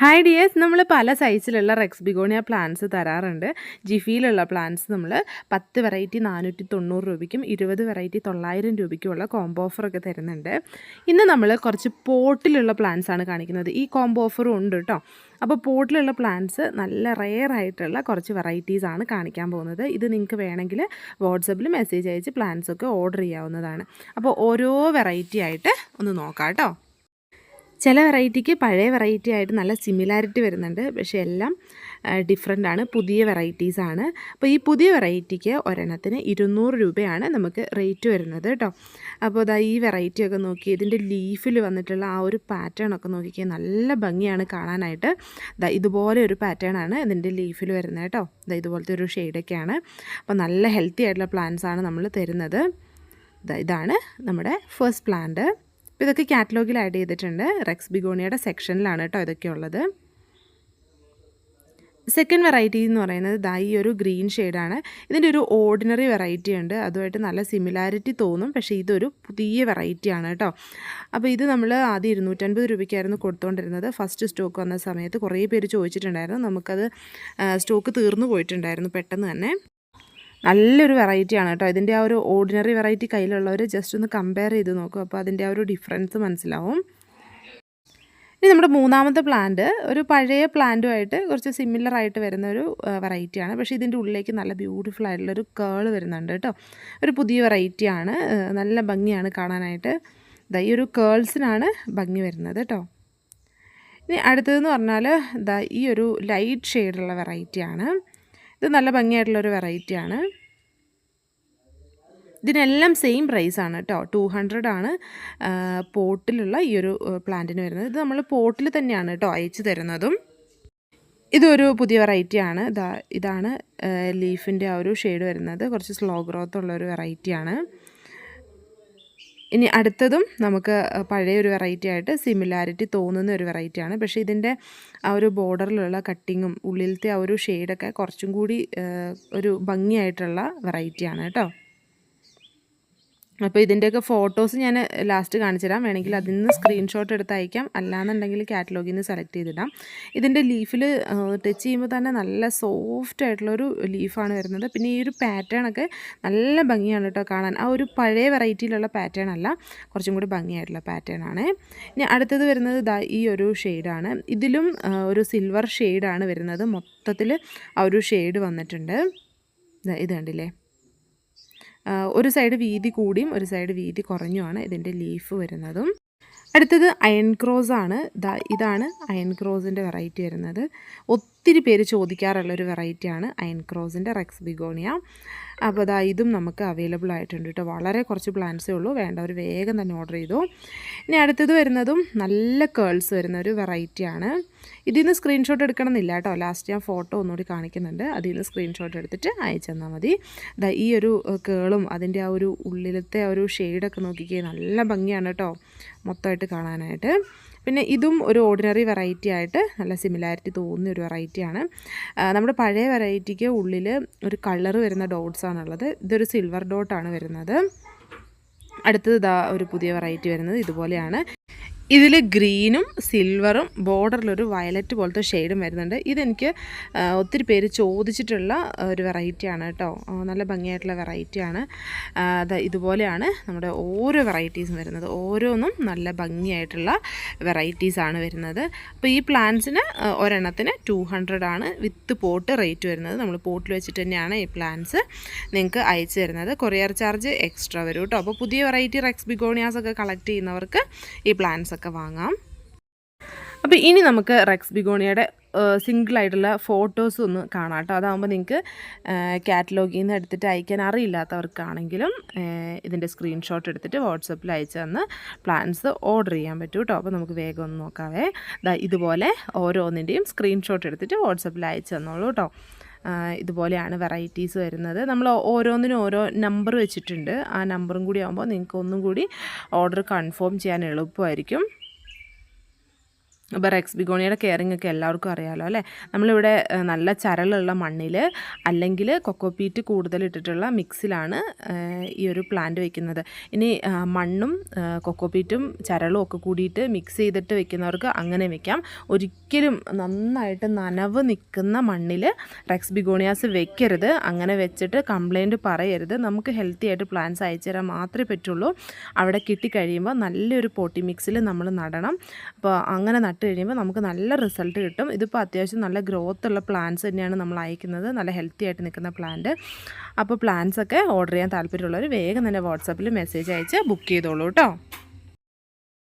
Hi dears നമ്മൾ പല സൈസിലുള്ള റെക്സ് ബിഗോണിയ പ്ലാന്റ്സ് തരാറുണ്ട്. ജിഫിയിലുള്ള പ്ലാന്റ്സ് നമ്മൾ പത്ത് വെറൈറ്റി നാനൂറ്റി തൊണ്ണൂറ് രൂപയ്ക്കും ഇരുപത് വെറൈറ്റി തൊള്ളായിരം രൂപയ്ക്കുമുള്ള കോംബോ ഓഫറൊക്കെ തരുന്നുണ്ട്. ഇന്ന് നമ്മൾ കുറച്ച് പോട്ടിലുള്ള പ്ലാന്റ്സ് ആണ് കാണിക്കുന്നത്. ഈ കോംബോ ഓഫറും ഉണ്ട് കേട്ടോ അപ്പോൾ പോട്ടിലുള്ള പ്ലാന്റ്സ് നല്ല റെയർ ആയിട്ടുള്ള കുറച്ച് വെറൈറ്റീസ് ആണ് കാണിക്കാൻ പോകുന്നത്. ഇത് നിങ്ങൾക്ക് വേണമെങ്കിൽ വാട്സപ്പിൽ മെസ്സേജ് അയച്ച് പ്ലാന്റ്സൊക്കെ ഓർഡർ ചെയ്യാവുന്നതാണ്. അപ്പോൾ ഓരോ വെറൈറ്റി ആയിട്ട് ഒന്ന് നോക്കാം കേട്ടോ ചില വെറൈറ്റിക്ക് പഴയ വെറൈറ്റി ആയിട്ട് നല്ല സിമിലാരിറ്റി വരുന്നുണ്ട്. പക്ഷേ എല്ലാം ഡിഫറെന്റ് ആണ്. പുതിയ വെറൈറ്റീസ് ആണ്. അപ്പോൾ ഈ പുതിയ വെറൈറ്റിക്ക് ഒരെണ്ണത്തിന് ഇരുന്നൂറ് രൂപയാണ് നമുക്ക് റേറ്റ് വരുന്നത് കേട്ടോ അപ്പോൾ അതാ ഈ വെറൈറ്റി ഒക്കെ നോക്കി ഇതിന്റെ ലീഫിൽ വന്നിട്ടുള്ള ആ ഒരു പാറ്റേൺ ഒക്കെ നോക്കിക്കാൻ നല്ല ഭംഗിയാണ് കാണാനായിട്ട്. ദാ ഇതുപോലെ ഒരു പാറ്റേൺ ആണ് ഇതിന്റെ ലീഫിൽ വരുന്നത് കേട്ടോ ദാ ഇതുപോലത്തെ ഒരു ഷെയ്ഡൊക്കെയാണ് അപ്പോൾ നല്ല ഹെൽത്തി ആയിട്ടുള്ള പ്ലാന്റ്സ് ആണ് നമ്മൾ തരുന്നത്. ഇതാണ് നമ്മുടെ ഫസ്റ്റ് പ്ലാന്റ് അപ്പോൾ ഇതൊക്കെ കാറ്റലോഗിൽ ആഡ് ചെയ്തിട്ടുണ്ട്. റെക്സ് ബിഗോണിയുടെ സെക്ഷനിലാണ് കേട്ടോ ഇതൊക്കെ ഉള്ളത് സെക്കൻഡ് വെറൈറ്റി എന്ന് പറയുന്നത് ദാ ഈ ഒരു ഗ്രീൻ ഷെയ്ഡാണ്. ഇതിന്റെ ഒരു ഓർഡിനറി വെറൈറ്റി ഉണ്ട്. അതുമായിട്ട് നല്ല സിമിലാരിറ്റി തോന്നും. പക്ഷേ ഇതൊരു പുതിയ വെറൈറ്റിയാണ് കേട്ടോ. അപ്പോൾ ഇത് നമ്മൾ ആദ്യം ഇരുന്നൂറ്റൻപത് രൂപയ്ക്കായിരുന്നു കൊടുത്തുകൊണ്ടിരുന്നത് ഫസ്റ്റ് സ്റ്റോക്ക് വന്ന സമയത്ത് കുറേ പേര് ചോദിച്ചിട്ടുണ്ടായിരുന്നു. നമുക്കത് സ്റ്റോക്ക് തീർന്നു പോയിട്ടുണ്ടായിരുന്നു പെട്ടെന്ന് തന്നെ. നല്ലൊരു വെറൈറ്റിയാണ് കേട്ടോ. ഇതിന്റെ ആ ഒരു ഓർഡിനറി വെറൈറ്റി കയ്യിലുള്ളവർ ജസ്റ്റ് ഒന്ന് കമ്പയർ ചെയ്ത് നോക്കും. അപ്പോൾ അതിന്റെ ആ ഒരു ഡിഫറൻസ് മനസ്സിലാവും. ഇനി നമ്മുടെ മൂന്നാമത്തെ പ്ലാന്റ് ഒരു പഴയ പ്ലാന്റുമായിട്ട് കുറച്ച് സിമിലർ ആയിട്ട് വരുന്ന ഒരു വെറൈറ്റിയാണ് പക്ഷേ ഇതിന്റെ ഉള്ളിലേക്ക് നല്ല ബ്യൂട്ടിഫുൾ ആയിട്ടുള്ളൊരു കേൾ വരുന്നുണ്ട് കേട്ടോ. ഒരു പുതിയ വെറൈറ്റിയാണ് നല്ല ഭംഗിയാണ് കാണാനായിട്ട്. ഈ ഒരു കേൾസിനാണ് ഭംഗി വരുന്നത് കേട്ടോ. ഇനി അടുത്തതെന്ന് പറഞ്ഞാൽ ദ ഈ ഒരു ലൈറ്റ് ഷെയ്ഡുള്ള വെറൈറ്റിയാണ് ഇത് നല്ല ഭംഗിയായിട്ടുള്ളൊരു വെറൈറ്റിയാണ് ഇതിനെല്ലാം സെയിം പ്രൈസാണ് കേട്ടോ ടു ഹൺഡ്രഡ് ആണ് പോട്ടിലുള്ള ഈ ഒരു പ്ലാന്റിന് വരുന്നത്. ഇത് നമ്മൾ പോട്ടിൽ തന്നെയാണ് കേട്ടോ അയച്ചു തരുന്നതും. ഇതൊരു പുതിയ വെറൈറ്റിയാണ് ഇതാ ഇതാണ് ലീഫിന്റെ ആ ഒരു ഷെയ്ഡ് വരുന്നത്. കുറച്ച് സ്ലോ ഗ്രോത്ത് ഉള്ള ഒരു വെറൈറ്റിയാണ് ഇനി അടുത്തതും നമുക്ക് പഴയ ഒരു വെറൈറ്റി ആയിട്ട് സിമിലാരിറ്റി തോന്നുന്ന ഒരു വെറൈറ്റിയാണ് പക്ഷേ ഇതിന്റെ ആ ഒരു ബോർഡറിലുള്ള കട്ടിങ്ങും ഉള്ളിലത്തെ ആ ഒരു ഷെയ്ഡൊക്കെ കുറച്ചും കൂടി ഒരു ഭംഗിയായിട്ടുള്ള വെറൈറ്റിയാണ് കേട്ടോ. അപ്പോൾ ഇതിന്റെയൊക്കെ ഫോട്ടോസ് ഞാൻ ലാസ്റ്റ് കാണിച്ചു തരാം വേണമെങ്കിൽ അതിൽ നിന്ന് സ്ക്രീൻഷോട്ട് എടുത്ത് അയക്കാം. അല്ലാന്നുണ്ടെങ്കിൽ കാറ്റലോഗിൽ നിന്ന് സെലക്ട് ചെയ്തിടാം. ഇതിന്റെ ലീഫിൽ ടച്ച് ചെയ്യുമ്പോൾ തന്നെ നല്ല സോഫ്റ്റ് ആയിട്ടുള്ളൊരു ലീഫാണ് വരുന്നത്. പിന്നെ ഈ ഒരു പാറ്റേൺ ഒക്കെ നല്ല ഭംഗിയാണ് കേട്ടോ കാണാൻ. ആ ഒരു പഴയ വെറൈറ്റിയിലുള്ള പാറ്റേൺ അല്ല കുറച്ചും കൂടി ഭംഗിയായിട്ടുള്ള പാറ്റേൺ ആണ്. ഇനി അടുത്തത് വരുന്നത് ദാ ഈ ഒരു ഷെയ്ഡാണ് ഇതിലും ഒരു സിൽവർ ഷെയ്ഡാണ് വരുന്നത്. മൊത്തത്തിൽ ആ ഒരു ഷെയ്ഡ് വന്നിട്ടുണ്ട്. ഇത് കണ്ടില്ലേ? ഒരു സൈഡ് വീതി കൂടിയും ഒരു സൈഡ് വീതി കുറഞ്ഞുമാണ് ഇതിന്റെ ലീഫ് വരുന്നതും. അടുത്തത് അയൺ ക്രോസ് ആണ്. ഇതാണ് അയൺ ക്രോസിന്റെ വെറൈറ്റി വരുന്നത്. ഒത്തിരി പേര് ചോദിക്കാറുള്ള ഒരു വെറൈറ്റിയാണ് അയൺ ക്രോസിന്റെ റെക്സ് ബിഗോണിയ അപ്പോൾ അതാ ഇതും നമുക്ക് അവൈലബിൾ ആയിട്ടുണ്ട് കേട്ടോ. വളരെ കുറച്ച് പ്ലാന്റ്സേ ഉള്ളൂ. വേണ്ടവർ വേഗം തന്നെ ഓർഡർ ചെയ്തു. ഇനി അടുത്തത് വരുന്നതും നല്ല കേൾസ് വരുന്ന ഒരു വെറൈറ്റിയാണ്. ഇതിൽ നിന്ന് സ്ക്രീൻഷോട്ട് എടുക്കണമെന്നില്ല കേട്ടോ. ലാസ്റ്റ് ഞാൻ ഫോട്ടോ ഒന്നുകൂടി കാണിക്കുന്നുണ്ട്. അതിൽ നിന്ന് സ്ക്രീൻഷോട്ട് എടുത്തിട്ട് അയച്ചു തന്നാൽ മതി. ഈ ഒരു കേളും അതിന്റെ ആ ഒരു ഉള്ളിലത്തെ ആ ഒരു ഷെയ്ഡൊക്കെ നോക്കിക്കേ നല്ല ഭംഗിയാണ് കേട്ടോ. മൊത്തമായിട്ട് കാണാനായിട്ട്. പിന്നെ ഇതും ഒരു ഓർഡിനറി വെറൈറ്റി ആയിട്ട് നല്ല സിമിലാരിറ്റി തോന്നുന്ന ഒരു വെറൈറ്റിയാണ് നമ്മുടെ പഴയ വെറൈറ്റിക്ക് ഉള്ളിൽ ഒരു കളർ വരുന്ന ഡോട്ട്സ് ആണുള്ളത്. ഇതൊരു സിൽവർ ഡോട്ടാണ് വരുന്നത്. അടുത്തത് ഇതാ ഒരു പുതിയ വെറൈറ്റി വരുന്നത്. ഇതുപോലെയാണ്. ഇതിൽ ഗ്രീനും സിൽവറും ബോർഡറിലൊരു വയലറ്റ് പോലത്തെ ഷെയ്ഡും വരുന്നുണ്ട്. ഇതെനിക്ക് ഒത്തിരി പേര് ചോദിച്ചിട്ടുള്ള ഒരു വെറൈറ്റിയാണ് കേട്ടോ. നല്ല ഭംഗിയായിട്ടുള്ള വെറൈറ്റിയാണ് അത് ഇതുപോലെയാണ് നമ്മുടെ ഓരോ വെറൈറ്റീസും വരുന്നത്. ഓരോന്നും നല്ല ഭംഗിയായിട്ടുള്ള വെറൈറ്റീസാണ് വരുന്നത്. അപ്പോൾ ഈ പ്ലാന്റ്സിന് ഒരെണ്ണത്തിന് ടു ആണ് വിത്ത് പോട്ട് റേറ്റ് വരുന്നത്. നമ്മൾ പോട്ടിൽ വെച്ചിട്ട് തന്നെയാണ് ഈ പ്ലാന്റ്സ് നിങ്ങൾക്ക് അയച്ചു തരുന്നത്. കൊറിയർ ചാർജ് എക്സ്ട്രാ വരും കേട്ടോ. അപ്പോൾ പുതിയ വെറൈറ്റി റെക്സ് ബിഗോണിയാസ് ഒക്കെ കളക്ട് ചെയ്യുന്നവർക്ക് ഈ പ്ലാന്റ്സ് ഒക്കെ വാങ്ങാം. അപ്പോൾ ഇനി നമുക്ക് റെക്സ് ബിഗോണിയുടെ സിംഗിൾ ആയിട്ടുള്ള ഫോട്ടോസ് ഒന്ന് കാണാം കേട്ടോ. അതാകുമ്പോൾ നിങ്ങൾക്ക് കാറ്റലോഗിൽ നിന്ന് എടുത്തിട്ട് അയക്കാൻ അറിയില്ലാത്തവർക്കാണെങ്കിലും ഇതിന്റെ സ്ക്രീൻഷോട്ട് എടുത്തിട്ട് വാട്സപ്പിൽ അയച്ചു തന്ന് പ്ലാൻസ് ഓർഡർ ചെയ്യാൻ പറ്റും കേട്ടോ. അപ്പോൾ നമുക്ക് വേഗം ഒന്ന് നോക്കാവേ. ഇതുപോലെ ഓരോന്നിന്റെയും സ്ക്രീൻഷോട്ട് എടുത്തിട്ട് വാട്സപ്പിൽ അയച്ചു തന്നോളൂ കേട്ടോ. ഇതുപോലെയാണ് വെറൈറ്റീസ് വരുന്നത്. നമ്മൾ ഓരോന്നിനും ഓരോ നമ്പർ വെച്ചിട്ടുണ്ട്. ആ നമ്പറും കൂടി ആകുമ്പോൾ നിങ്ങൾക്ക് ഒന്നും കൂടി ഓർഡർ കൺഫേം ചെയ്യാൻ എളുപ്പമായിരിക്കും. അപ്പോൾ റെക്സ് ബിഗോണിയുടെ കെയറിങ് ഒക്കെ എല്ലാവർക്കും അറിയാമല്ലോ അല്ലേ? നമ്മളിവിടെ നല്ല ചരലുള്ള മണ്ണിൽ അല്ലെങ്കിൽ കൊക്കോപീറ്റ് കൂടുതൽ ഇട്ടിട്ടുള്ള മിക്സിലാണ് ഈ ഒരു പ്ലാന്റ് വെക്കുന്നത്. ഇനി മണ്ണും കൊക്കോപീറ്റും ചരളും ഒക്കെ കൂടിയിട്ട് മിക്സ് ചെയ്തിട്ട് വെക്കുന്നവർക്ക് അങ്ങനെ വെക്കാം. ഒരിക്കലും നന്നായിട്ട് നനവ് നിൽക്കുന്ന മണ്ണിൽ റെക്സ് ബിഗോണിയാസ് വെക്കരുത്. അങ്ങനെ വെച്ചിട്ട് കംപ്ലൈന്റ് പറയരുത്. നമുക്ക് ഹെൽത്തി ആയിട്ട് പ്ലാന്റ്സ് അയച്ചു തരാൻ മാത്രമേ പറ്റുള്ളൂ. അവിടെ കിട്ടിക്കഴിയുമ്പോൾ നല്ലൊരു പോട്ടി മിക്സിൽ നമ്മൾ നടണം. അപ്പോൾ അങ്ങനെ നട്ട് കഴിയുമ്പോൾ നമുക്ക് നല്ല റിസൾട്ട് കിട്ടും. ഇതിപ്പോൾ അത്യാവശ്യം നല്ല ഗ്രോത്ത് ഉള്ള പ്ലാന്റ്സ് തന്നെയാണ് നമ്മൾ അയക്കുന്നത്. നല്ല ഹെൽത്തി ആയിട്ട് നിൽക്കുന്ന പ്ലാന്റ് അപ്പോൾ പ്ലാന്റ്സ് ഒക്കെ ഓർഡർ ചെയ്യാൻ താല്പര്യമുള്ളവർ വേഗം തന്നെ വാട്സാപ്പിൽ മെസ്സേജ് അയച്ച് ബുക്ക് ചെയ്തോളൂ കേട്ടോ